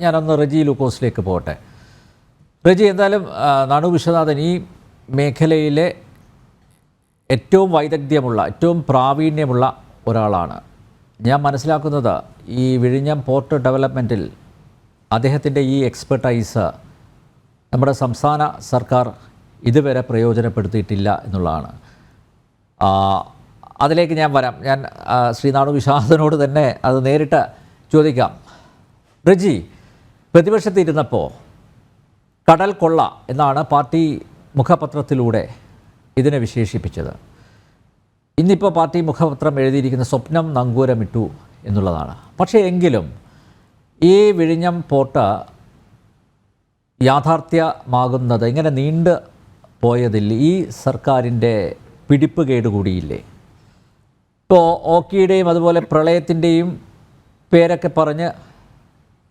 ഞാനൊന്ന് റജി ലൂക്കോസിലേക്ക് പോകട്ടെ. റജി എന്തായാലും നാണു വിശ്വനാഥൻ ഈ മേഖലയിലെ ഏറ്റവും വൈദഗ്ധ്യമുള്ള ഏറ്റവും പ്രാവീണ്യമുള്ള ഒരാളാണ്. ഞാൻ മനസ്സിലാക്കുന്നത് ഈ വിഴിഞ്ഞം പോർട്ട് ഡെവലപ്മെന്റിൽ അദ്ദേഹത്തിന്റെ ഈ എക്സ്പെർട്ടൈസ് നമ്മുടെ സംസ്ഥാന സർക്കാർ ഇതുവരെ പ്രയോജനപ്പെടുത്തിയിട്ടില്ല എന്നുള്ളതാണ്. അതിലേക്ക് ഞാൻ വരാം. ഞാൻ ശ്രീനാണു വിശ്വാസനോട് തന്നെ അത് നേരിട്ട് ചോദിക്കാം. റജി പ്രതിപക്ഷത്തിരുന്നപ്പോൾ കടൽ കൊള്ള എന്നാണ് പാർട്ടി മുഖപത്രത്തിലൂടെ ഇതിനെ വിശേഷിപ്പിച്ചത്. ഇന്നിപ്പോൾ പാർട്ടി മുഖപത്രം എഴുതിയിരിക്കുന്ന സ്വപ്നം നങ്കൂരമിട്ടു എന്നുള്ളതാണ്. പക്ഷേ എങ്കിലും ഈ വിഴിഞ്ഞം പോർട്ട് യാഥാർത്ഥ്യമാകുന്നത് ഇങ്ങനെ നീണ്ട് പോയതിൽ ഈ സർക്കാരിന്റെ പിടിപ്പ് കേടുകൂടിയില്ലേ? ഇപ്പോൾ ഓക്കിയുടെയും അതുപോലെ പ്രളയത്തിന്റെയും പേരൊക്കെ പറഞ്ഞ്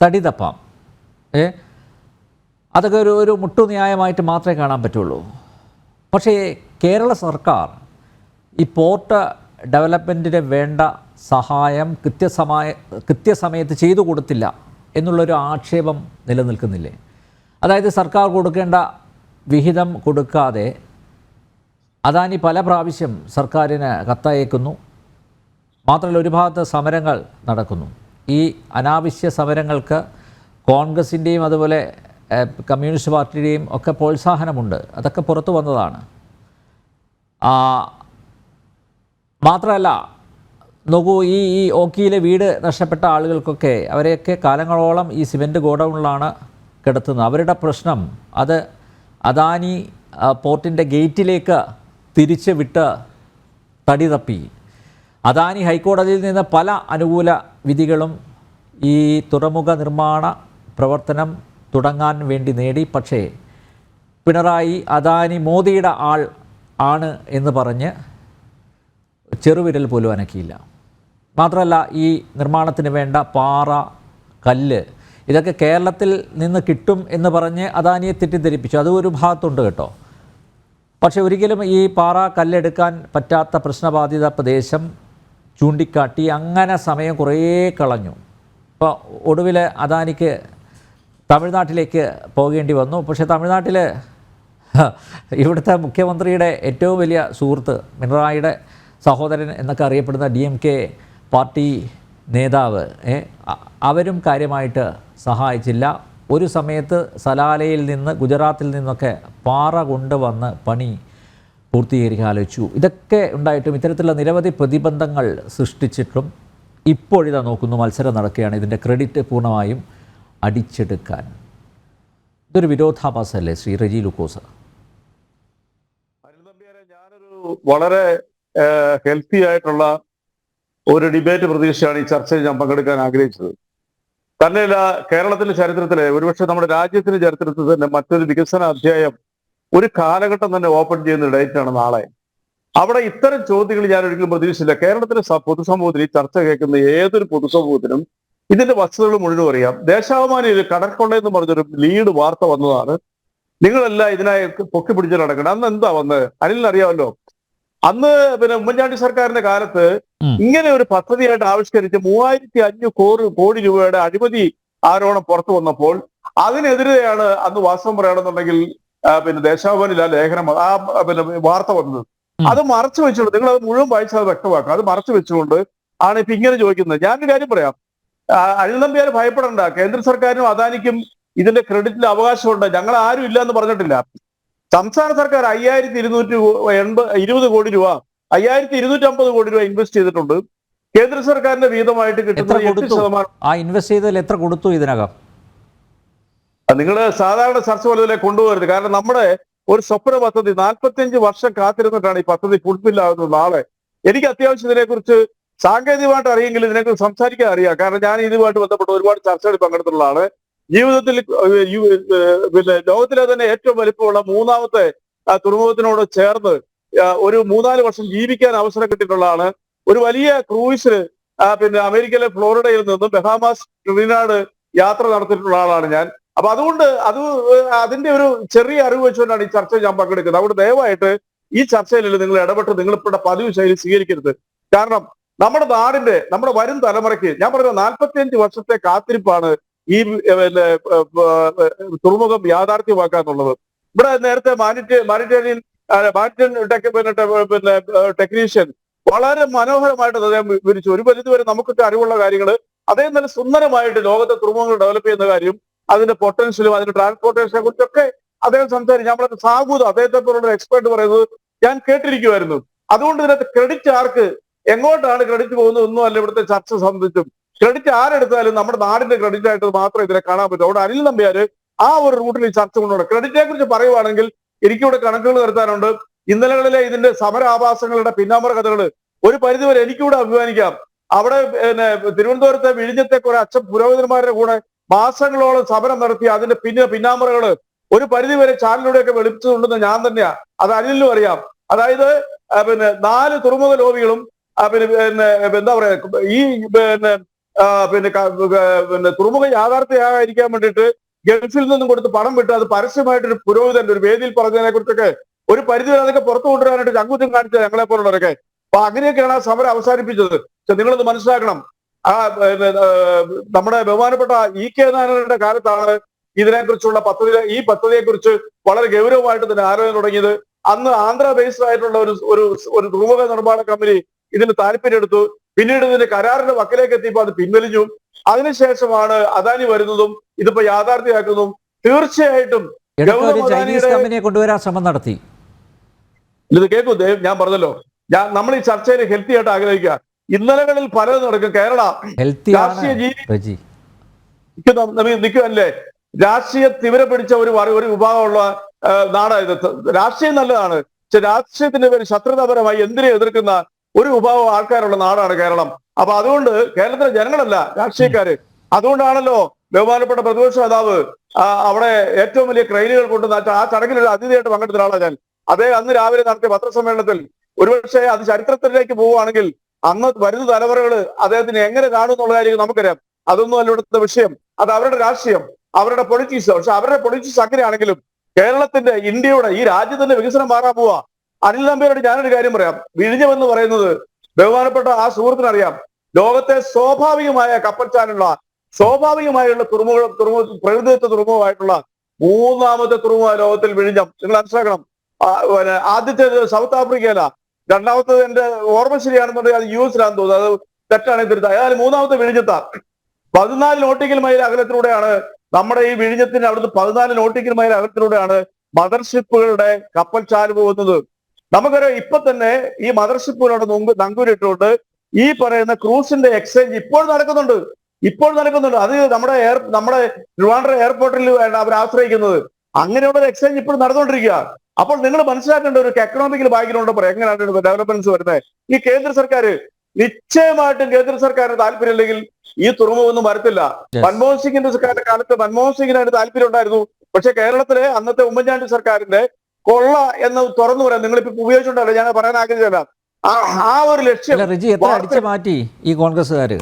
തടി തപ്പാം. ഏ? അതൊക്കെ ഒരു ഒരു മുട്ടുന്യായമായിട്ട് മാത്രമേ കാണാൻ പറ്റുള്ളൂ. പക്ഷേ കേരള സർക്കാർ ഈ പോർട്ട് ഡെവലപ്മെന്റിന് വേണ്ട സഹായം കൃത്യസമായ കൃത്യസമയത്ത് ചെയ്തു കൊടുത്തില്ല എന്നുള്ളൊരു ആക്ഷേപം നിലനിൽക്കുന്നില്ലേ? അതായത് സർക്കാർ കൊടുക്കേണ്ട വിഹിതം കൊടുക്കാതെ അദാനി പല പ്രാവശ്യം സർക്കാരിന് കത്തയക്കുന്നു. മാത്രമല്ല ഒരു ഭാഗത്ത് സമരങ്ങൾ നടക്കുന്നു. ഈ അനാവശ്യ സമരങ്ങൾക്ക് കോൺഗ്രസിന്റെയും അതുപോലെ കമ്മ്യൂണിസ്റ്റ് പാർട്ടിയുടെയും ഒക്കെ പ്രോത്സാഹനമുണ്ട്. അതൊക്കെ പുറത്തു വന്നതാണ്. മാത്രമല്ല നോക്കൂ ഈ ഈ ഓക്കിയിലെ വീട് നഷ്ടപ്പെട്ട ആളുകൾക്കൊക്കെ അവരെയൊക്കെ കാലങ്ങളോളം ഈ സിമന്റ് ഗോഡൗണിലാണ് കിടത്തുന്നത്. അവരുടെ പ്രശ്നം അത് അദാനി പോർട്ടിന്റെ ഗേറ്റിലേക്ക് തിരിച്ച് വിട്ട് തടി തപ്പി. അദാനി ഹൈക്കോടതിയിൽ നിന്ന് പല അനുകൂല വിധികളും ഈ തുറമുഖ നിർമ്മാണ പ്രവർത്തനം തുടങ്ങാൻ വേണ്ടി നേടി. പക്ഷേ പിണറായി അദാനി മോദിയുടെ ആൾ ആണ് എന്ന് പറഞ്ഞ് ചെറുവിരൽ പോലും അനക്കിയില്ല. മാത്രമല്ല ഈ നിർമ്മാണത്തിന് വേണ്ട പാറ കല്ല് ഇതൊക്കെ കേരളത്തിൽ നിന്ന് കിട്ടും എന്ന് പറഞ്ഞ് അദാനിയെ തെറ്റിദ്ധരിപ്പിച്ചു. അത് ഒരു ഭാഗത്തുണ്ട് കേട്ടോ. പക്ഷേ ഒരിക്കലും ഈ പാറ കല്ലെടുക്കാൻ പറ്റാത്ത പ്രശ്നബാധിത പ്രദേശം ചൂണ്ടിക്കാട്ടി അങ്ങനെ സമയം കുറേ കളഞ്ഞു. ഇപ്പോൾ ഒടുവിൽ അദാനിക്ക് തമിഴ്നാട്ടിലേക്ക് പോകേണ്ടി വന്നു. പക്ഷേ തമിഴ്നാട്ടിൽ ഇവിടുത്തെ മുഖ്യമന്ത്രിയുടെ ഏറ്റവും വലിയ സുഹൃത്ത് പിണറായിയുടെ സഹോദരൻ എന്നൊക്കെ അറിയപ്പെടുന്ന ഡി എം കെ പാർട്ടി നേതാവ് അവരും കാര്യമായിട്ട് സഹായിച്ചില്ല. ഒരു സമയത്ത് സലാലയിൽ നിന്ന് ഗുജറാത്തിൽ നിന്നൊക്കെ പാറ കൊണ്ടുവന്ന് പണി പൂർത്തീകരിക്കാൻ ആലോചിച്ചു. ഇതൊക്കെ ഉണ്ടായിട്ടും ഇത്തരത്തിലുള്ള നിരവധി പ്രതിബന്ധങ്ങൾ സൃഷ്ടിച്ചിട്ടും ഇപ്പോഴിതാ നോക്കുന്നു മത്സരം നടക്കുകയാണ്. ഇതിന്റെ ക്രെഡിറ്റ് പൂർണമായും അടിച്ചെടുക്കാൻ. ഇതൊരു വിരോധാഭാസല്ലേ ശ്രീ റജി ലുക്കോസ്? ഞാനൊരു വളരെ ഹെൽത്തി ആയിട്ടുള്ള ഒരു ഡിബേറ്റ് പ്രതീക്ഷയാണ് ഈ ചർച്ചയിൽ ഞാൻ പങ്കെടുക്കാൻ ആഗ്രഹിച്ചത്. തന്നെയല്ല കേരളത്തിന്റെ ചരിത്രത്തിലെ ഒരുപക്ഷെ നമ്മുടെ രാജ്യത്തിന്റെ ചരിത്രത്തിൽ തന്നെ മറ്റൊരു വികസന അധ്യായം ഒരു കാലഘട്ടം തന്നെ ഓപ്പൺ ചെയ്യുന്ന ഡേറ്റാണ് നാളെ. അവിടെ ഇത്തരം ചോദ്യങ്ങൾ ഞാൻ ഒരിക്കലും പ്രതീക്ഷിച്ചില്ല. കേരളത്തിലെ പൊതുസമൂഹത്തിൽ ഈ ചർച്ച കേൾക്കുന്ന ഏതൊരു പൊതുസമൂഹത്തിനും ഇതിന്റെ വസ്തുതകൾ മുഴുവൻ അറിയാം. ദേശാഭിമാനിയിൽ കടൽക്കൊള്ള എന്ന് പറഞ്ഞൊരു ലീഡ് വാർത്ത വന്നതാണ്. നിങ്ങളെല്ലാം ഇതിനായി പൊക്കി പിടിച്ച് നടക്കണം. അന്ന് എന്താ വന്നത് അനിലിനറിയാമല്ലോ അന്ന് പിന്നെ ഉമ്മൻചാണ്ടി സർക്കാരിന്റെ കാലത്ത്. ഇങ്ങനെ ഒരു പദ്ധതിയായിട്ട് ആവിഷ്കരിച്ച് മൂവായിരത്തി അഞ്ഞൂറ് കോടി കോടി രൂപയുടെ അഴിമതി ആരോപണം പുറത്തു വന്നപ്പോൾ അതിനെതിരെയാണ് അന്ന് വാസ്തവം പറയുകയാണെന്നുണ്ടെങ്കിൽ ആ, പിന്നെ ദേശാഭിമാനിൽ ആ ലേഖനം ആ പിന്നെ വാർത്ത വന്നത്. അത് മറച്ചു വെച്ചുകൊണ്ട് നിങ്ങൾ അത് മുഴുവൻ വായിച്ചാൽ അത് വ്യക്തമാക്കുക അത് മറച്ചു വെച്ചുകൊണ്ട് ആണ് ഇപ്പൊ ഇങ്ങനെ ചോദിക്കുന്നത്. ഞാനൊരു കാര്യം പറയാം. അനിൽ നമ്പ്യാർ ഭയപ്പെടണ്ട. കേന്ദ്ര സർക്കാരിനും അദാനിക്കും ഇതിന്റെ ക്രെഡിറ്റിൽ അവകാശമുണ്ട്. ഞങ്ങൾ ആരും ഇല്ല എന്ന് പറഞ്ഞിട്ടില്ല. സംസ്ഥാന സർക്കാർ അയ്യായിരത്തി ഇരുന്നൂറ്റി എൺപത് ഇരുപത് കോടി രൂപ അയ്യായിരത്തി ഇരുന്നൂറ്റി അമ്പത് കോടി രൂപ ഇൻവെസ്റ്റ് ചെയ്തിട്ടുണ്ട്. കേന്ദ്ര സർക്കാരിന്റെ വീതമായിട്ട് കിട്ടുന്നത് എട്ട് ശതമാനം. ആ ഇൻവെസ്റ്റ് ചെയ്തതിൽ എത്ര കൊടുത്തു ഇതിനകം? നിങ്ങൾ സാധാരണ ചർച്ച പോലെ കൊണ്ടുപോകരുത്. കാരണം നമ്മുടെ ഒരു സ്വപ്ന പദ്ധതി നാൽപ്പത്തിയഞ്ച് വർഷം കാത്തിരുന്നിട്ടാണ് ഈ പദ്ധതി ഫുൾഫിൽ ആകുന്നത് നാളെ. എനിക്ക് അത്യാവശ്യം ഇതിനെക്കുറിച്ച് സാങ്കേതികമായിട്ട് അറിയെങ്കിൽ ഇതിനെക്കുറിച്ച് സംസാരിക്കാൻ അറിയാം. കാരണം ഞാൻ ഇതുമായിട്ട് ബന്ധപ്പെട്ട് ഒരുപാട് ചർച്ചകൾ പങ്കെടുത്തുള്ളതാണ് ജീവിതത്തിൽ പിന്നെ ലോകത്തിലെ തന്നെ ഏറ്റവും വലിപ്പമുള്ള മൂന്നാമത്തെ തുറമുഖത്തിനോട് ചേർന്ന് ഒരു മൂന്നാൽ വർഷം ജീവിക്കാൻ അവസരം കിട്ടിയിട്ടുള്ളതാണ്. ഒരു വലിയ ക്രൂയിസ് പിന്നെ അമേരിക്കയിലെ ഫ്ലോറിഡയിൽ നിന്നും ബഹാമാസ് ട്രിനാട് യാത്ര നടത്തിയിട്ടുള്ള ആളാണ് ഞാൻ. അപ്പൊ അതുകൊണ്ട് അത് അതിന്റെ ഒരു ചെറിയ അറിവ് വെച്ചുകൊണ്ടാണ് ഈ ചർച്ച ഞാൻ പങ്കെടുക്കുന്നത്. അതുകൊണ്ട് ദയവായിട്ട് ഈ ചർച്ചയിൽ നിങ്ങൾ ഇടപെട്ട് നിങ്ങൾ ഇപ്പോഴത്തെ പതിവ് ശൈലി സ്വീകരിക്കരുത്. കാരണം നമ്മുടെ നാടിന്റെ നമ്മുടെ വരും തലമുറയ്ക്ക് ഞാൻ പറയുന്നത് നാൽപ്പത്തിയഞ്ച് വർഷത്തെ കാത്തിരിപ്പാണ് ഈ പിന്നെ തുറമുഖം യാഥാർത്ഥ്യമാക്കാന്നുള്ളത്. ഇവിടെ നേരത്തെ മാനിറ്റേ മാനിറ്റേറിയൻ മാനിറ്റൻ ടെക് പിന്നെ ടെക്നീഷ്യൻ വളരെ മനോഹരമായിട്ട് അദ്ദേഹം വിവരിച്ചു. ഒരു പരിധിവരെ നമുക്കൊക്കെ അറിവുള്ള കാര്യങ്ങൾ അദ്ദേഹം നല്ല സുന്ദരമായിട്ട് ലോകത്തെ തുറമുഖങ്ങൾ ഡെവലപ്പ് ചെയ്യുന്ന കാര്യം അതിന്റെ പൊട്ടൻഷ്യലും അതിന്റെ ട്രാൻസ്പോർട്ടേഷനെ കുറിച്ചൊക്കെ അദ്ദേഹം സംസാരിച്ചു. നമ്മളെ സാഗൂത അദ്ദേഹത്തെ പോലുള്ള എക്സ്പേർട്ട് പറയുന്നത് ഞാൻ കേട്ടിരിക്കുമായിരുന്നു അതുകൊണ്ട് ഇതിനകത്ത് ക്രെഡിറ്റ് ആർക്ക് എങ്ങോട്ടാണ് ക്രെഡിറ്റ് പോകുന്നത് ഒന്നും അല്ല ഇവിടുത്തെ ചർച്ച സംബന്ധിച്ചും. ക്രെഡിറ്റ് ആരെടുത്താലും നമ്മുടെ നാടിന്റെ ക്രെഡിറ്റ് ആയിട്ട് മാത്രമേ ഇതിനെ കാണാൻ പറ്റൂ. അവിടെ അനിൽ നമ്പ്യാര് ആ ഒരു റൂട്ടിൽ ഈ ചർച്ച കൊണ്ടുപോകണം ക്രെഡിറ്റിനെ കുറിച്ച് പറയുവാണെങ്കിൽ എനിക്കിവിടെ കണക്കുകൾ നിർത്താനുണ്ട് ഇന്നലകളിലെ ഇതിന്റെ സമരാഭാസങ്ങളുടെ പിന്നാമ്പറ കഥകൾ ഒരു പരിധിവരെ എനിക്കിവിടെ അഭിമാനിക്കാം. അവിടെ പിന്നെ തിരുവനന്തപുരത്തെ വിഴിഞ്ഞത്തെ കുറെ അച്ഛൻ പുരോഹിതന്മാരുടെ കൂടെ മാസങ്ങളോളം സമരം നടത്തി അതിന്റെ പിന്നെ പിന്നാമ്പറകൾ ഒരു പരിധിവരെ ചാനലിലൂടെയൊക്കെ വെളിപ്പിച്ചതുണ്ടെന്ന് ഞാൻ തന്നെയാ. അത് അനിലും അറിയാം. അതായത് പിന്നെ നാല് തുറമുഖ ലോബികളും പിന്നെ പിന്നെ എന്താ പറയാ ഈ പിന്നെ പിന്നെ പിന്നെ തുറമുഖ യാഥാർത്ഥ്യമായിരിക്കാൻ വേണ്ടിയിട്ട് ഗൾഫിൽ നിന്നും കൊടുത്ത് പണം വിട്ട് അത് പരസ്യമായിട്ട് ഒരു പുരോഹിതൻ ഒരു വേദിയിൽ പറഞ്ഞതിനെ കുറിച്ചൊക്കെ ഒരു പരിധി വരെ അതൊക്കെ പുറത്തു കൊണ്ടുവരാനായിട്ട് ചങ്കുറ്റം കാണിച്ചത് ഞങ്ങളെ പോലുള്ളവരൊക്കെ. അപ്പൊ അങ്ങനെയൊക്കെയാണ് ആ സമരം അവസാനിപ്പിച്ചത്. നിങ്ങളത് മനസ്സിലാക്കണം. ആ നമ്മുടെ ബഹുമാനപ്പെട്ട ഇ കെ നാരായണന്റെ കാലത്താണ് ഇതിനെക്കുറിച്ചുള്ള പദ്ധതി ഈ പദ്ധതിയെ കുറിച്ച് വളരെ ഗൗരവമായിട്ട് തന്നെ ആലോചന തുടങ്ങിയത്. അന്ന് ആന്ധ്ര ബേസ്ഡ് ആയിട്ടുള്ള ഒരു ഒരു ഒരു തുറമുഖ നിർമ്മാണ കമ്പനി ഇതിന് താല്പര്യം എടുത്തു പിന്നീട് ഇതിന് കരാറിന്റെ വക്കിലേക്ക് എത്തിയപ്പോൾ അത് പിൻവലിഞ്ഞു. അതിനുശേഷമാണ് അദാനി വരുന്നതും ഇതിപ്പോ യാഥാർത്ഥ്യമാക്കുന്നതും തീർച്ചയായിട്ടും ചൈനീസ് കമ്പനിയെ കൊണ്ടുവരാൻ ശ്രമം നടത്തി. ഇത് കേൾക്കൂ ദേവ് ഞാൻ പറഞ്ഞല്ലോ. ഞാൻ നമ്മൾ ഈ ചർച്ചയിൽ ഹെൽത്തി ആയിട്ട് ആഗ്രഹിക്കുക. ഇന്നലകളിൽ പലതും നടക്കും. കേരള രാഷ്ട്രീയ ജീവി നിൽക്കുമല്ലേ രാഷ്ട്രീയ തിമിര പിടിച്ച ഒരു ഒരു വിഭാഗമുള്ള നാടായത് രാഷ്ട്രീയം നല്ലതാണ്. പക്ഷെ രാഷ്ട്രീയത്തിന്റെ പേര് ശത്രുതാപരമായി എന്തിനെ എതിർക്കുന്ന ഒരു വിഭാഗം ആൾക്കാരുള്ള നാടാണ് കേരളം. അപ്പൊ അതുകൊണ്ട് കേരളത്തിലെ ജനങ്ങളല്ല രാഷ്ട്രീയക്കാര്. അതുകൊണ്ടാണല്ലോ ബഹുമാനപ്പെട്ട പ്രതിപക്ഷ നേതാവ് അവിടെ ഏറ്റവും വലിയ ക്രെയിനുകൾ കൊണ്ട് ആ ചടങ്ങിൽ ഒരു അതിഥിയായിട്ട് പങ്കെടുത്ത ആളാണ് ഞാൻ. അദ്ദേഹം അന്ന് രാവിലെ നടത്തിയ പത്രസമ്മേളനത്തിൽ ഒരുപക്ഷെ അത് ചരിത്രത്തിലേക്ക് പോവുകയാണെങ്കിൽ അന്ന് വരുന്ന തലമുറകൾ അദ്ദേഹത്തിന് എങ്ങനെ കാണും എന്നുള്ള കാര്യം നമുക്കറിയാം. അതൊന്നും അല്ല ഇവിടുത്തെ വിഷയം. അത് അവരുടെ രാഷ്ട്രീയം അവരുടെ പൊളിറ്റിക്സ് പക്ഷെ അവരുടെ പൊളിറ്റിക്സ് അങ്ങനെയാണെങ്കിലും കേരളത്തിന്റെ ഇന്ത്യയുടെ ഈ രാജ്യത്തിന്റെ വികസനം മാറാൻ പോവാ. അനിൽ നമ്പ്യാരോട് ഞാനൊരു കാര്യം പറയാം. വിഴിഞ്ഞമെന്ന് പറയുന്നത് ബഹുമാനപ്പെട്ട ആ സുഹൃത്തിനറിയാം. ലോകത്തെ സ്വാഭാവികമായ കപ്പൽച്ചാലുള്ള സ്വാഭാവികമായുള്ള തുറമുഖ തുറമുഖ പ്രകൃതിദത്ത തുറമുഖമായിട്ടുള്ള മൂന്നാമത്തെ തുറമുഖ ലോകത്തിൽ വിഴിഞ്ഞം. നിങ്ങൾ മനസ്സിലാക്കണം. പിന്നെ ആദ്യത്തേത് സൗത്ത് ആഫ്രിക്കയില രണ്ടാമത്തേത് എന്റെ ഓർമ്മ ശരിയാണെന്നുണ്ടെങ്കിൽ അത് യു എസിലാണെന്ന് തോന്നുന്നത് അത് തെറ്റാണെങ്കിൽ തിരുത്താം ഏതായാലും മൂന്നാമത്തെ വിഴിഞ്ഞത്താ. പതിനാല് നോട്ടിക്കൽ മൈൽ അകലത്തിലൂടെയാണ് നമ്മുടെ ഈ വിഴിഞ്ഞത്തിന്റെ അവിടുന്ന് പതിനാല് നോട്ടിക്കൽ മൈൽ അകലത്തിലൂടെയാണ് മദർഷിപ്പുകളുടെ കപ്പൽ ചാൽ പോകുന്നത്. നമുക്കറിയാം ഇപ്പൊ തന്നെ ഈ മദർഷിപ്പുകളുടെ നുങ്ക് നങ്കൂരിട്ടുകൊണ്ട് ഈ പറയുന്ന ക്രൂസിന്റെ എക്സ്ചേഞ്ച് ഇപ്പോൾ നടക്കുന്നുണ്ട്. ഇപ്പോൾ നടക്കുന്നുണ്ട്. അത് നമ്മുടെ എയർ നമ്മുടെ ട്രിവാൻഡ്രം എയർപോർട്ടിൽ അവർ ആശ്രയിക്കുന്നത്. അങ്ങനെയുള്ള ഒരു എക്സ്ചേഞ്ച് ഇപ്പോൾ നടന്നുകൊണ്ടിരിക്കുക. അപ്പോൾ നിങ്ങൾ മനസ്സിലാക്കേണ്ട ഒരു എക്കണോമിക്കൽ ബാക്ക്ഗ്രൗണ്ട് പറയാം. എങ്ങനെയാണ് ഡെവലപ്മെന്റ്സ് വരുന്നത്? ഈ കേന്ദ്ര സർക്കാർ നിശ്ചയമായിട്ടും കേന്ദ്ര സർക്കാരിന് താല്പര്യമില്ലെങ്കിൽ ഈ തുറമുഖമൊന്നും വരത്തില്ല. മൻമോഹൻ സിംഗിന്റെ സർക്കാരിന്റെ കാലത്ത് മൻമോഹൻ സിംഗിന് അതിന് താല്പര്യം ഉണ്ടായിരുന്നു. പക്ഷെ കേരളത്തിലെ അന്നത്തെ ഉമ്മൻചാണ്ടി സർക്കാരിന്റെ കൊള്ള എന്ന് തുറന്നു പറയാം. നിങ്ങളിപ്പോ ഉപയോഗിച്ചിട്ടുണ്ടല്ലോ ഞാൻ പറയാൻ ആഗ്രഹിച്ചല്ല ആ ഒരു ലക്ഷ്യം റിജി എത്ര അടിച്ചു മാറ്റി ഈ കോൺഗ്രസ്സുകാര്?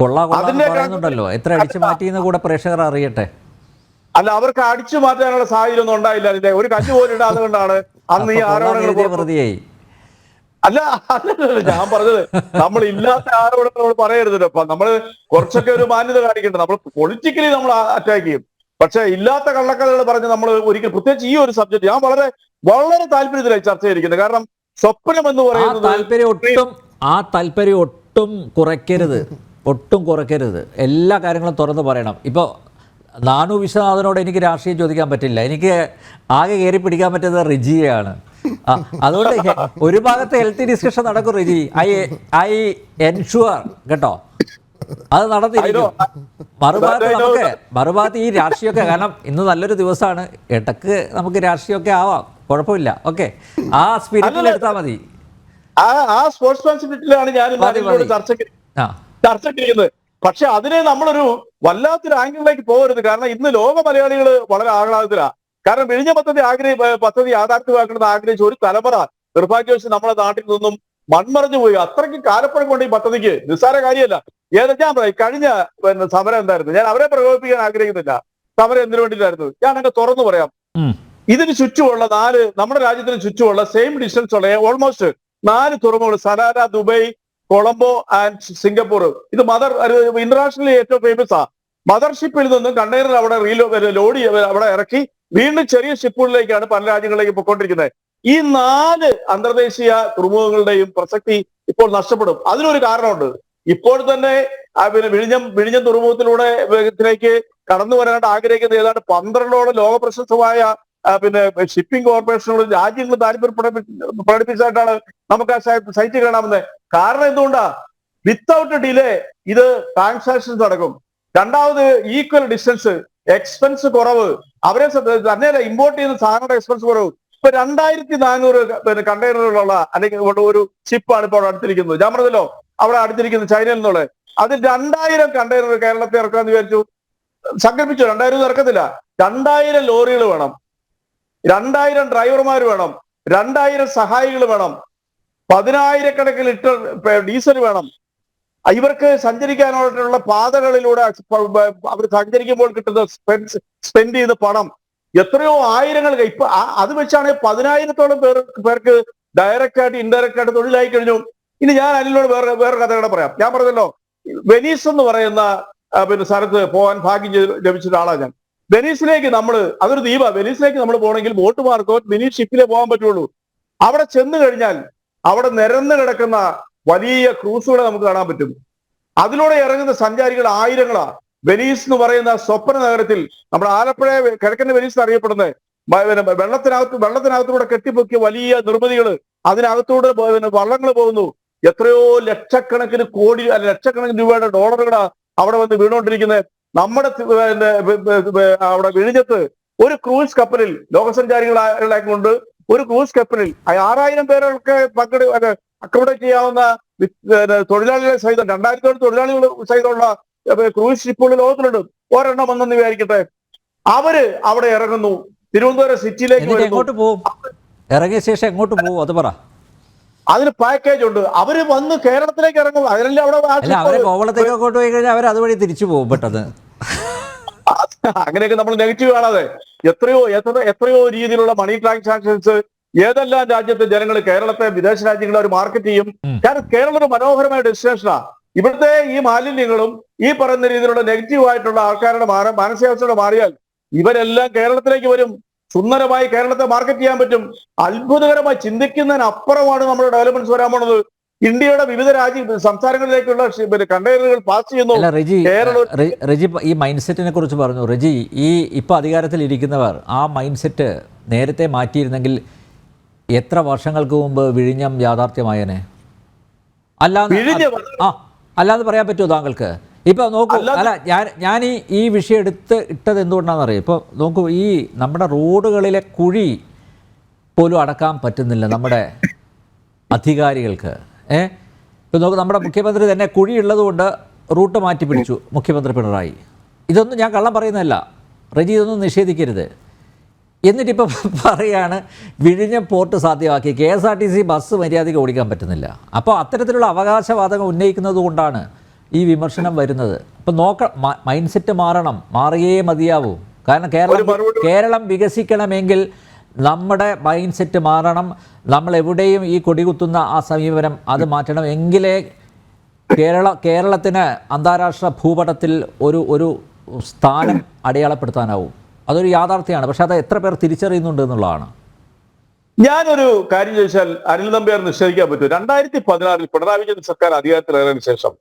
കൊള്ള പറയുന്നുണ്ടല്ലോ. എത്ര അടിച്ചു മാറ്റിയെന്ന് കൂടെ പ്രേക്ഷകർ അറിയട്ടെ. അല്ല അവർക്ക് അടിച്ചു മാറ്റാനുള്ള സാഹചര്യം ഒന്നും ഉണ്ടായില്ല. അതിന്റെ ഒരു കഞ്ഞു പോലും ഇടാതെ കൊണ്ടാണ് അന്ന് ഈ ആരോപണങ്ങൾ പ്രതിയായി. അല്ല അല്ലല്ല ഞാൻ പറഞ്ഞത് നമ്മൾ ഇല്ലാത്ത ആരോപണങ്ങൾ നമ്മൾ പറയരുത് അപ്പൊ നമ്മൾ കുറച്ചൊക്കെ ഒരു മാന്യത കാണിക്കണ്ട നമ്മൾ പൊളിറ്റിക്കലി നമ്മൾ അറ്റാക്ക് ചെയ്യും. പക്ഷെ ഇല്ലാത്ത കള്ളക്കഥകൾ പറഞ്ഞ് നമ്മൾ ഒരിക്കൽ പ്രത്യേകിച്ച് ഈ ഒരു സബ്ജക്ട് ഞാൻ വളരെ വളരെ താല്പര്യത്തിലായി ചർച്ച ചെയ്തിരിക്കുന്നത്. കാരണം സ്വപ്നം എന്ന് പറയുന്നത് താല്പര്യം ഒട്ടും ആ താല്പര്യം ഒട്ടും കുറയ്ക്കരുത്. ഒട്ടും കുറയ്ക്കരുത്. എല്ലാ കാര്യങ്ങളും തുറന്ന് പറയണം. ഇപ്പോൾ നാനു വിശ്വനാഥനോട് എനിക്ക് രാഷ്ട്രീയം ചോദിക്കാൻ പറ്റില്ല. എനിക്ക് ആകെ കയറി പിടിക്കാൻ പറ്റുന്നത് റിജിയാണ് അതുകൊണ്ട് ഒരു ഭാഗത്ത് ഹെൽത്തി ഡിസ്കഷൻ നടക്കും റിജി. ഐ ഐ എൻഷുവർ കേട്ടോ. അത് നടന്നിരിക്കും. മറുഭാഗത്ത് നമുക്ക് മറുഭാഗത്ത് ഈ രാഷ്ട്രീയമൊക്കെ കാരണം ഇന്ന് നല്ലൊരു ദിവസമാണ്. ഇടയ്ക്ക് നമുക്ക് രാഷ്ട്രീയമൊക്കെ ആവാം. കുഴപ്പമില്ല. ഓക്കെ. ആ സ്പിരിറ്റിൽ എടുത്താൽ മതി. ആ സ്പോർട്സ്മാൻ സ്പിരിറ്റിലാണ് ഞാൻ. ചർച്ചയ്ക്ക് ആ. ചർച്ച ചെയ്യുന്നത് പക്ഷെ അതിനെ നമ്മളൊരു വല്ലാത്തൊരു ആംഗിളിലേക്ക് പോകരുത്. കാരണം ഇന്ന് ലോക മലയാളികൾ വളരെ ആഹ്ലാദത്തിലാണ് കാരണം വിഴിഞ്ഞ പദ്ധതി ആഗ്രഹി പദ്ധതി യാഥാർത്ഥ്യമാക്കണമെന്ന് ആഗ്രഹിച്ച ഒരു തലമുറ നിർഭാഗ്യവശം നമ്മുടെ നാട്ടിൽ നിന്നും മൺമറഞ്ഞു പോയി. അത്രയ്ക്ക് കാലപ്പഴക്കൊണ്ട് ഈ പദ്ധതിക്ക് നിസ്സാര കാര്യമല്ല. ഏതൊക്കെയാ പറയാം കഴിഞ്ഞ പിന്നെ സമരം എന്തായിരുന്നു? ഞാൻ അവരെ പ്രകോപിപ്പിക്കാൻ ആഗ്രഹിക്കുന്നില്ല. സമരം എന്തിനു വേണ്ടിയിട്ടായിരുന്നു? ഞാൻ അങ്ങ് തുറന്നു പറയാം. ഇതിന് ചുറ്റുമുള്ള നാല് നമ്മുടെ രാജ്യത്തിന് ചുറ്റുമുള്ള സെയിം ഡിസ്റ്റൻസ് ഉള്ള ഓൾമോസ്റ്റ് നാല് തുറമുകൾ Salalah Dubai Colombo and Singapore. ഇത് മദർ ഇന്റർനാഷണലി ഏറ്റവും ഫേമസ് ആ. മദർ ഷിപ്പിൽ നിന്നും കണ്ടെയ്നർ അവിടെ റീലോ ലോഡ് അവിടെ ഇറക്കി വീണ്ടും ചെറിയ ഷിപ്പുകളിലേക്കാണ് പല രാജ്യങ്ങളിലേക്ക് പൊയ്ക്കൊണ്ടിരിക്കുന്നത്. ഈ നാല് അന്തർദേശീയ തുറമുഖങ്ങളുടെയും പ്രസക്തി ഇപ്പോൾ നഷ്ടപ്പെടും. അതിനൊരു കാരണമുണ്ട്. ഇപ്പോൾ തന്നെ പിന്നെ വിഴിഞ്ഞം വിഴിഞ്ഞം തുറമുഖത്തിലൂടെ വേഗത്തിലേക്ക് കടന്നു വരാനായിട്ട് ആഗ്രഹിക്കുന്ന ഏതാണ്ട് പന്ത്രണ്ടോളം ലോക പ്രശസ്തമായ പിന്നെ ഷിപ്പിംഗ് കോർപ്പറേഷനുകളും രാജ്യങ്ങൾ താല്പര്യം പ്രകടിപ്പി- പ്രകടിപ്പിച്ചതായിട്ടാണ് നമുക്ക് ആ സൈറ്റ് കാണാമെന്ന്. കാരണം എന്തുകൊണ്ടാ? വിത്തൗട്ട് ഡിലേ ഇത് ട്രാൻസാക്ഷൻസ് നടക്കും. രണ്ടാമത് ഈക്വൽ ഡിസ്റ്റൻസ് എക്സ്പെൻസ് കുറവ്. അവരെ തന്നെയല്ല ഇമ്പോർട്ട് ചെയ്യുന്ന സാധനങ്ങളുടെ എക്സ്പെൻസ് കുറവ്. ഇപ്പൊ രണ്ടായിരത്തി നാനൂറ് പിന്നെ കണ്ടെയ്നറുകളുള്ള അല്ലെങ്കിൽ ഒരു ഷിപ്പാണ് ഇപ്പോൾ അടുത്തിരിക്കുന്നത്. ഞാൻ പറഞ്ഞല്ലോ അവിടെ അടുത്തിരിക്കുന്നത് ചൈനയിൽ നിന്നുള്ള. അതിൽ രണ്ടായിരം കണ്ടെയ്നർ കേരളത്തിൽ ഇറക്കാന്ന് വിചാരിച്ചു. സങ്കല്പിച്ചു രണ്ടായിരം ഇറക്കത്തില്ല. രണ്ടായിരം ലോറികൾ വേണം. രണ്ടായിരം ഡ്രൈവർമാർ വേണം. രണ്ടായിരം സഹായികൾ വേണം. പതിനായിരക്കണക്കിന് ലിറ്റർ ഡീസൽ വേണം. ഇവർക്ക് സഞ്ചരിക്കാനായിട്ടുള്ള പാതകളിലൂടെ അവർ സഞ്ചരിക്കുമ്പോൾ കിട്ടുന്ന സ്പെൻഡ് ചെയ്ത പണം എത്രയോ ആയിരങ്ങൾ ഇപ്പൊ അത് വെച്ചാണ് പതിനായിരത്തോളം പേർ പേർക്ക് ഡയറക്റ്റ് ആയിട്ട് ഇൻഡയറക്റ്റ് ആയിട്ട് തൊഴിലായി കഴിഞ്ഞു. ഇനി ഞാൻ അതിനോട് വേറെ വേറെ കഥ കൂടെ പറയാം. ഞാൻ പറഞ്ഞല്ലോ വെനീസ് എന്ന് പറയുന്ന പിന്നെ സ്ഥലത്ത് പോകാൻ ഭാഗ്യം ലഭിച്ച ഒരാളാണ് ഞാൻ. വെനീസിലേക്ക് നമ്മൾ അതൊരു ദ്വീപ. വെനീസിലേക്ക് നമ്മൾ പോകണമെങ്കിൽ ബോട്ട് മാർക്കോ വെനീസ് ഷിപ്പിലേ പോകാൻ പറ്റുള്ളൂ. അവിടെ ചെന്ന് കഴിഞ്ഞാൽ അവിടെ നിരന്ന് കിടക്കുന്ന വലിയ ക്രൂസുകളെ നമുക്ക് കാണാൻ പറ്റും. അതിലൂടെ ഇറങ്ങുന്ന സഞ്ചാരികൾ ആയിരങ്ങളാ. വെനീസ് എന്ന് പറയുന്ന സ്വപ്ന നഗരത്തിൽ നമ്മുടെ ആലപ്പുഴ കിഴക്കൻ വെനീസ് അറിയപ്പെടുന്ന അറിയപ്പെടുന്നത് വെള്ളത്തിനകത്ത് വെള്ളത്തിനകത്തൂടെ കെട്ടിപ്പൊക്കിയ വലിയ നിർമ്മിതികൾ അതിനകത്തൂടെ വള്ളങ്ങൾ പോകുന്നു. എത്രയോ ലക്ഷക്കണക്കിന് കോടി അല്ല ലക്ഷക്കണക്കിന് രൂപയുടെ ഡോളറുകളാ അവിടെ വന്ന് വീണുകൊണ്ടിരിക്കുന്നത്. നമ്മുടെ അവിടെ വിഴിഞ്ഞത്ത് ഒരു ക്രൂസ് കപ്പലിൽ ലോകസഞ്ചാരികളെ കൊണ്ട് ഒരു ക്രൂസ് കപ്പലിൽ ആറായിരം പേരൊക്കെ പങ്കെടു അക്കോമഡേറ്റ് ചെയ്യാവുന്ന തൊഴിലാളികളെ സഹിതം രണ്ടായിരത്തോളം തൊഴിലാളികൾ സഹിതമുള്ള ക്രൂസ് ഷിപ്പുകൾ ലോകത്തിലുണ്ട്. ഒരെണ്ണം വന്നെന്ന് വിചാരിക്കട്ടെ. അവർ അവിടെ ഇറങ്ങുന്നു. തിരുവനന്തപുരം സിറ്റിയിലേക്ക് എങ്ങോട്ട് പോകും ഇറങ്ങിയ ശേഷം എങ്ങോട്ട് പോകും അത് പറ. അതിന് പാക്കേജ് ഉണ്ട്. അവർ വന്ന് കേരളത്തിലേക്ക് ഇറങ്ങും. അതിനല്ലേ അവിടെ അവരെ കോവളത്തേക്ക് അങ്ങോട്ട് പോയി കഴിഞ്ഞാൽ അവർ അതുവഴി തിരിച്ചു പോകും പെട്ടെന്ന്. അങ്ങനെയൊക്കെ നമ്മൾ നെഗറ്റീവ് കാണാതെ. എത്രയോ എത്ര എത്രയോ രീതിയിലുള്ള മണി ട്രാൻസാക്ഷൻസ് ഏതെല്ലാം രാജ്യത്തെ ജനങ്ങൾ കേരളത്തെ വിദേശ രാജ്യങ്ങളെ അവർ മാർക്കറ്റ് ചെയ്യും. കാരണം കേരളം ഒരു മനോഹരമായ ഡെസ്റ്റിനേഷനാ ഇവിടുത്തെ ഈ മാലിന്യങ്ങളും ഈ പറയുന്ന രീതിയിലുള്ള നെഗറ്റീവ് ആയിട്ടുള്ള ആൾക്കാരുടെ മാന മാനസികാവസ്ഥയോടെ മാറിയാൽ ഇവരെല്ലാം കേരളത്തിലേക്ക് വരും. സുന്ദരമായി കേരളത്തെ മാർക്കറ്റ് ചെയ്യാൻ പറ്റും. അത്ഭുതകരമായി ചിന്തിക്കുന്നതിന് അപ്പുറമാണ് നമ്മുടെ ഡെവലപ്മെന്റ്സ് വരാൻ പോണത്. ഇന്ത്യയുടെ വിവിധ രാജ്യ സംസ്ഥാനങ്ങളിലേക്കുള്ള കണ്ടെയ്നറുകൾ പാസ് ചെയ്യുന്നു. റജി ഈ മൈൻഡ് സെറ്റിനെ കുറിച്ച് പറഞ്ഞു. റെജി ഈ ഇപ്പൊ അധികാരത്തിൽ ഇരിക്കുന്നവർ ആ മൈൻഡ് സെറ്റ് നേരത്തെ മാറ്റിയിരുന്നെങ്കിൽ എത്ര വർഷങ്ങൾക്ക് മുമ്പ് വിഴിഞ്ഞം യാഥാർത്ഥ്യമായനെ? അല്ലാതെ ആ അല്ലാന്ന് പറയാൻ പറ്റുമോ താങ്കൾക്ക്? ഇപ്പൊ നോക്കൂ അല്ല ഞാൻ ഞാൻ ഈ ഈ വിഷയം എടുത്ത് ഇട്ടത് എന്തുകൊണ്ടാണെന്ന് അറിയാം ഇപ്പോൾ നോക്കൂ ഈ നമ്മുടെ റോഡുകളിലെ കുഴി പോലും അടക്കാൻ പറ്റുന്നില്ല നമ്മുടെ അധികാരികൾക്ക്. ഏ? ഇപ്പൊ നോക്കൂ നമ്മുടെ മുഖ്യമന്ത്രി തന്നെ കുഴി കൊണ്ട് റൂട്ട് മാറ്റി പിടിച്ചു മുഖ്യമന്ത്രി പിണറായി. ഇതൊന്നും ഞാൻ കള്ളം പറയുന്നതല്ല. റജി ഇതൊന്നും നിഷേധിക്കരുത്. എന്നിട്ടിപ്പോൾ പറയാണ് വിഴിഞ്ഞ port സാധ്യമാക്കി. K S R T C bus മര്യാദയ്ക്ക് ഓടിക്കാൻ പറ്റുന്നില്ല. അപ്പോൾ അത്തരത്തിലുള്ള അവകാശവാദങ്ങൾ ഉന്നയിക്കുന്നത് കൊണ്ടാണ് ഈ വിമർശനം വരുന്നത്. അപ്പം നോക്ക മൈൻഡ് സെറ്റ് മാറണം. മാറിയേ മതിയാവൂ. കാരണം കേരളം കേരളം വികസിക്കണമെങ്കിൽ നമ്മുടെ മൈൻഡ് സെറ്റ് മാറണം. നമ്മൾ എവിടെയും ഈ കൊടികുത്തുന്ന ആ സമീപനം അത് മാറ്റണം. എങ്കിലേ കേരള കേരളത്തിന് അന്താരാഷ്ട്ര ഭൂപടത്തിൽ ഒരു ഒരു സ്ഥാനം അടയാളപ്പെടുത്താനാവും. അതൊരു യാഥാർത്ഥ്യമാണ്. പക്ഷെ അത് എത്ര പേർ തിരിച്ചറിയുന്നുണ്ട് എന്നുള്ളതാണ്. ഞാനൊരു കാര്യം ചോദിച്ചാൽ അനിൽ നമ്പ്യാർ നിശ്ചയിക്കാൻ പറ്റും. രണ്ടായിരത്തി പതിനാറിൽ പിണറായി വിജയൻ സർക്കാർ അധികാരത്തിലേറിയതിനു ശേഷം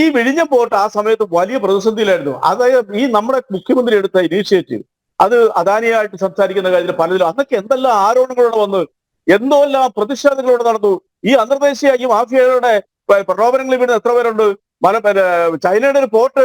ഈ വിഴിഞ്ഞം പോട്ട് ആ സമയത്ത് വലിയ പ്രതിസന്ധിയിലായിരുന്നു. അതായത് ഈ നമ്മുടെ മുഖ്യമന്ത്രി എടുത്ത ഇനീഷ്യേറ്റീവ് അത് അദാനിയായിട്ട് സംസാരിക്കുന്ന കാര്യത്തിൽ പലതിലും അന്നൊക്കെ എന്തെല്ലാം ആരോപണങ്ങളോട് വന്ന് എന്തെല്ലാം പ്രതിഷേധങ്ങളോട് നടന്നു. ഈ അന്തർദേശീയ ഈ മാഫിയയുടെ പ്രലോഭനങ്ങളിൽ വീണ് എത്ര പേരുണ്ട്? മല ചൈനയുടെ ഒരു പോർട്ട്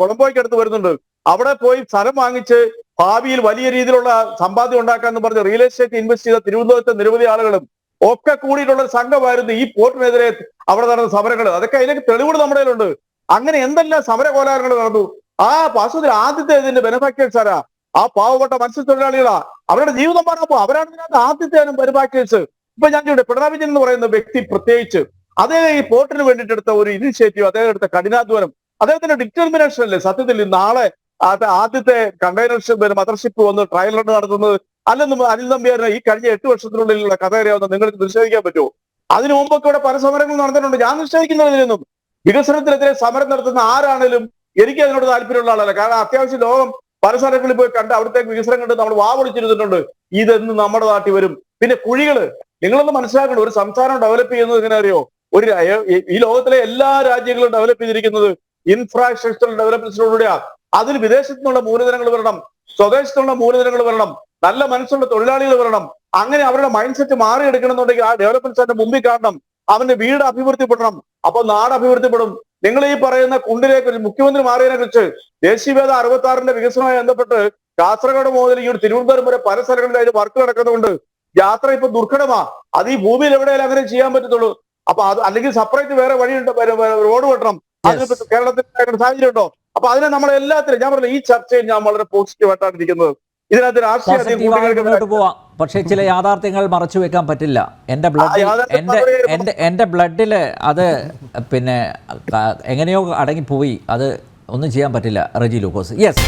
കൊളംബോയ്ക്ക് അടുത്ത് വരുന്നുണ്ട്. അവിടെ പോയി സ്ഥലം വാങ്ങിച്ച് ഭാവിയിൽ വലിയ രീതിയിലുള്ള സമ്പാദ്യം ഉണ്ടാക്കാന്ന് പറഞ്ഞ് റിയൽ എസ്റ്റേറ്റ് ഇൻവെസ്റ്റ് ചെയ്ത തിരുവനന്തപുരത്തെ നിരവധി ആളുകളും ഒക്കെ കൂടിയിട്ടുള്ള സംഘമായിരുന്നു ഈ പോർട്ടിനെതിരെ അവിടെ നടന്ന സമരങ്ങൾ അതൊക്കെ അതിനൊക്കെ തെളിവുകൾ നമ്മുടെ കയ്യിലുണ്ട്. അങ്ങനെ എന്തെല്ലാം സമര കോലാഹലങ്ങൾ നടന്നു? ആ വാസ്തുവിൽ ആദ്യത്തെ ഇതിന്റെ ബെനഫാക്ടേഴ്സ് ആരാ? ആ പാവപ്പെട്ട മത്സ്യത്തൊഴിലാളികളാ. അവരുടെ ജീവിതം പറഞ്ഞപ്പോ അവരാണ് ഇതിനകത്ത് ആദ്യത്തെ ബെനഫാക്ടേഴ്സ് ഇപ്പൊ ഞാൻ ചോദിച്ചു പിണറായി വിജയൻ എന്ന് പറയുന്ന വ്യക്തി പ്രത്യേകിച്ച് അദ്ദേഹം ഈ പോർട്ടിന് വേണ്ടിയിട്ട് എടുത്ത ഒരു ഇനിഷ്യേറ്റീവ് അദ്ദേഹം എടുത്ത കഠിനാധ്വാനം അദ്ദേഹത്തിന്റെ ഡിറ്റർമിനേഷൻ അല്ലേ സത്യത്തിൽ നാളെ അത് ആദ്യത്തെ കണ്ടെയ്നർ ഷിപ്പ് മദർഷിപ്പ് വന്ന് ട്രയൽ റൺ നടത്തുന്നത് അല്ലെന്ന് അനിൽ നമ്പ്യാരിനെ ഈ കഴിഞ്ഞ എട്ട് വർഷത്തിനുള്ളിലുള്ള കഥ അറിയാവുന്ന നിങ്ങൾക്ക് നിഷേധിക്കാൻ പറ്റുമോ? അതിനു മുമ്പൊക്കെ ഇവിടെ പല സമരങ്ങളും നടന്നിട്ടുണ്ട്. ഞാൻ നിഷേധിക്കുന്നതിൽ നിന്നും വികസനത്തിനെതിരെ സമരം നടത്തുന്ന ആരാണേലും എനിക്ക് അതിനോട് താല്പര്യമുള്ള ആളല്ല. കാരണം അത്യാവശ്യം ലോകം പല സ്ഥലങ്ങളിൽ പോയി കണ്ട് അവിടുത്തെ വികസനം കണ്ട് നമ്മൾ വാ പൊളിച്ചിരുന്നിട്ടുണ്ട് ഇതെന്ന് നമ്മുടെ നാട്ടിൽ വരും. പിന്നെ കുഴികൾ നിങ്ങളൊന്ന് മനസ്സിലാക്കണം. ഒരു സംസ്ഥാനം ഡെവലപ്പ് ചെയ്യുന്നത് എങ്ങനെ അറിയോ? ഒരു ഈ- ലോകത്തിലെ എല്ലാ രാജ്യങ്ങളും ഡെവലപ്പ് ചെയ്തിരിക്കുന്നത് ഇൻഫ്രാസ്ട്രക്ചർ ഡെവലപ്മെന്റ്സിലൂടെയാ അതിൽ വിദേശത്തു നിന്നുള്ള മൂലധനങ്ങൾ വരണം സ്വദേശത്തുള്ള മൂലധനങ്ങൾ വരണം നല്ല മനസ്സുള്ള തൊഴിലാളികൾ വരണം. അങ്ങനെ അവരുടെ മൈൻഡ് സെറ്റ് മാറിയെടുക്കണമെന്നുണ്ടെങ്കിൽ ആ ഡെവലപ്മെന്റ് സെന്റർ മുമ്പിൽ കാണണം. അവന്റെ വീട് അഭിവൃദ്ധിപ്പെടണം. അപ്പൊ നാട് അഭിവൃദ്ധിപ്പെടും. നിങ്ങൾ ഈ പറയുന്ന കുണ്ടിനെ കുറിച്ച് മുഖ്യമന്ത്രി മാറിയതിനെ കുറിച്ച് ദേശീയവേദ അറുപത്തി ആറിന്റെ വികസനവുമായി ബന്ധപ്പെട്ട് കാസർഗോഡ് മുതൽ ഈ ഒരു തിരുവനന്തപുരം വരെ പല സ്ഥലങ്ങളിൽ അതിന് വർക്ക് നടക്കുന്നതുകൊണ്ട് യാത്ര ഇപ്പൊ ദുർഘടമാ. അത് ഈ ഭൂമിയിൽ എവിടെയാലും അങ്ങനെ ചെയ്യാൻ പറ്റത്തുള്ളൂ. അപ്പൊ അത് അല്ലെങ്കിൽ സെപ്പറേറ്റ് വേറെ വഴിയുണ്ട് റോഡ് വെട്ടണം. അതിന് കേരളത്തിൽ സാഹചര്യം ഉണ്ടോ? അപ്പൊ അതിനെ നമ്മൾ എല്ലാത്തിനും ഞാൻ പറഞ്ഞു ഈ ചർച്ചയിൽ ഞാൻ വളരെ പോസിറ്റീവ് ആയിട്ടാണ് ഇരിക്കുന്നത്. ഇതിനകത്ത് രാഷ്ട്രീയ പോവാം. പക്ഷേ ചില യാഥാർത്ഥ്യങ്ങൾ മറച്ചു വെക്കാൻ പറ്റില്ല. എന്റെ ബ്ലഡ് എന്റെ എന്റെ എന്റെ എന്റെ ബ്ലഡിൽ അത് പിന്നെ എങ്ങനെയോ അടങ്ങി പോയി അത് ഒന്നും ചെയ്യാൻ പറ്റില്ല. റജി ലൂക്കോസ്. യെസ്